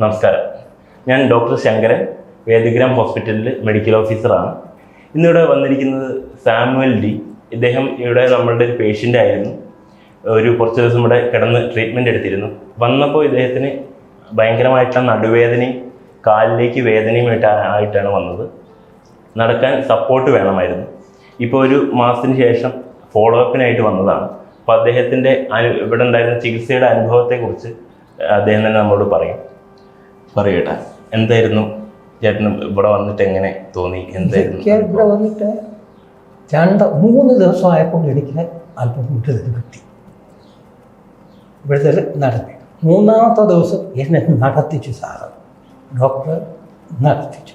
നമസ്കാരം. ഞാൻ ഡോക്ടർ ശങ്കരൻ വേദഗ്രാം ഹോസ്പിറ്റലിൽ മെഡിക്കൽ ഓഫീസറാണ് ഇന്നിവിടെ വന്നിരിക്കുന്നത് സാമുവൽ ഡി. ഇദ്ദേഹം ഇവിടെ നമ്മളുടെ ഒരു പേഷ്യന്റ് ആയിരുന്നു. ഒരു കുറച്ച് ദിവസം ഇവിടെ കിടന്ന് ട്രീറ്റ്മെന്റ് എടുത്തിരുന്നു. വന്നപ്പോൾ ഇദ്ദേഹത്തിന് ഭയങ്കരമായിട്ടുള്ള നടുവേദനയും കാലിലേക്ക് വേദനയും ആയിട്ടാണ് വന്നത്. നടക്കാൻ സപ്പോർട്ട് വേണമായിരുന്നു. ഇപ്പോൾ ഒരു മാസത്തിന് ശേഷം ഫോളോ അപ്പിനായിട്ട് വന്നതാണ്. അപ്പോൾ അദ്ദേഹത്തിന്റെ അനു ഇവിടെ ഉണ്ടായിരുന്ന ചികിത്സയുടെ അനുഭവത്തെക്കുറിച്ച് അദ്ദേഹം തന്നെ നമ്മളോട് പറയും. പറയട്ടെ. എന്തായിരുന്നു? ചേട്ടന് ഇവിടെ വന്നിട്ട് എങ്ങനെ തോന്നി? എന്തായിരുന്നു? ഇവിടെ വന്നിട്ട് രണ്ട് മൂന്ന് ദിവസമായപ്പോൾ എനിക്ക് അല്പം വിട്ടുതൽ കിട്ടി. വിടുതൽ നടത്തി. മൂന്നാമത്തെ ദിവസം എന്നെ നടത്തിച്ചു സാറ് ഡോക്ടർ നടത്തിച്ചു.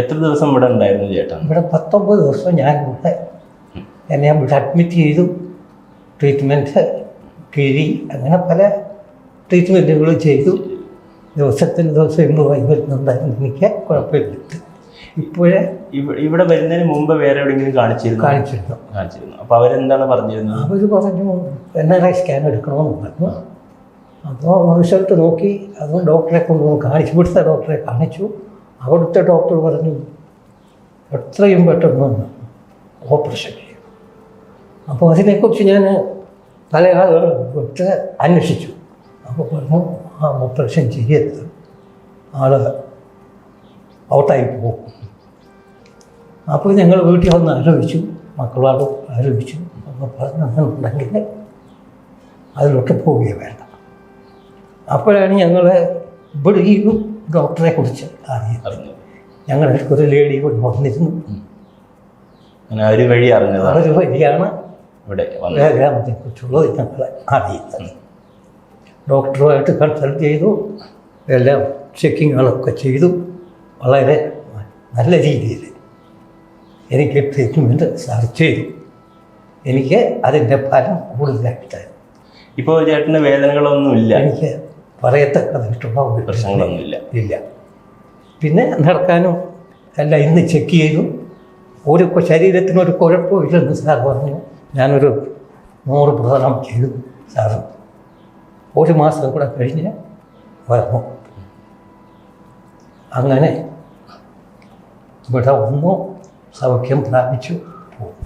എത്ര ദിവസം ഇവിടെ ഉണ്ടായിരുന്നു ചേട്ടൻ? ഇവിടെ പത്തൊമ്പത് ദിവസം ഞാൻ ഇവിടെ എന്നെ ഇവിടെ അഡ്മിറ്റ് ചെയ്തു. ട്രീറ്റ്മെന്റ് കിഴി അങ്ങനെ പല ട്രീറ്റ്മെന്റുകളും ചെയ്തു. ദിവസത്തിന് ദിവസം ഇങ്ങ് പോയി വരുന്നുണ്ടായിരുന്നു എനിക്ക് കുഴപ്പമില്ല. ഇപ്പോഴേ ഇവ- ഇവിടെ വരുന്നതിന് മുമ്പ് വേറെ എവിടെയെങ്കിലും കാണിച്ചിരുന്നു? കാണിച്ചിരുന്നു. കാണിച്ചിരുന്നു? അപ്പോൾ അവരെന്താണ് പറഞ്ഞിരുന്നത്? അവർ പറഞ്ഞു എൻ ആർ ഐ സ്കാൻ എടുക്കണമെന്ന്. പറഞ്ഞു അപ്പോൾ റിസൾട്ട് നോക്കി അതും ഡോക്ടറെ കൊണ്ടുവന്ന് കാണിച്ചു. ഇവിടുത്തെ ഡോക്ടറെ കാണിച്ചു. അവിടുത്തെ ഡോക്ടർ പറഞ്ഞു എത്രയും പെട്ടെന്ന് ഓപ്പറേഷൻ ചെയ്യും അപ്പോൾ അതിനെക്കുറിച്ച് ഞാൻ പല ആളുകൾ വിട്ട് അന്വേഷിച്ചു. അപ്പോൾ പറഞ്ഞു ആ ഓപ്പറേഷൻ ചെയ്യരുത്. ആൾ ഔട്ടായി പോകും. അപ്പോൾ ഞങ്ങൾ വീട്ടിൽ വന്ന് ആലോചിച്ചു. മക്കളോട് ആലോചിച്ചു. അപ്പോൾ പറഞ്ഞു അങ്ങനെയുണ്ടെങ്കിൽ അതിലൊക്കെ പോവുകയും വേണ്ട. അപ്പോഴാണ് ഞങ്ങൾ ഇവിടെ ഈ ഡോക്ടറെ കുറിച്ച് അറിയുന്നത്. ഞങ്ങൾ ഒരു ലേഡി ഇവിടെ വന്നിരുന്നു. ഒരു വഴി അറിഞ്ഞത് ഒരു വഴിയാണ് ഇവിടെ വന്നത്. കുറിച്ചുള്ളത് ഞങ്ങൾ അറിയുന്നത്. ഡോക്ടറുമായിട്ട് കൺസൾട്ട് ചെയ്തു. എല്ലാം ചെക്കിങ്ങുകളൊക്കെ ചെയ്തു. വളരെ നല്ല രീതിയിൽ എനിക്ക് ട്രീറ്റ്മെന്റ് സെർച്ച് ചെയ്തു. എനിക്ക് അതിന്റെ ഫലം കൂടുതലായിട്ട് ഇപ്പോൾ ചേട്ടന് വേദനകളൊന്നുമില്ല? എനിക്ക് പറയത്തക്കതായിട്ടുള്ള ഒരു പ്രശ്നങ്ങളൊന്നുമില്ല ഇല്ല. പിന്നെ നടക്കാനും എല്ലാം ഇന്ന് ചെക്ക് ചെയ്തു. ഒരു ശരീരത്തിന് ശരീരത്തിനൊരു കുഴപ്പമില്ലെന്ന് സാർ പറഞ്ഞു. ഞാനൊരു നൂറ് പ്രധാനം ചെയ്തു സാറ്. ഒരു മാസം കൂടെ കഴിഞ്ഞ് വന്നു അങ്ങനെ ഇവിടെ ഒന്നും സൗഖ്യം പ്രാപിച്ചു പോകും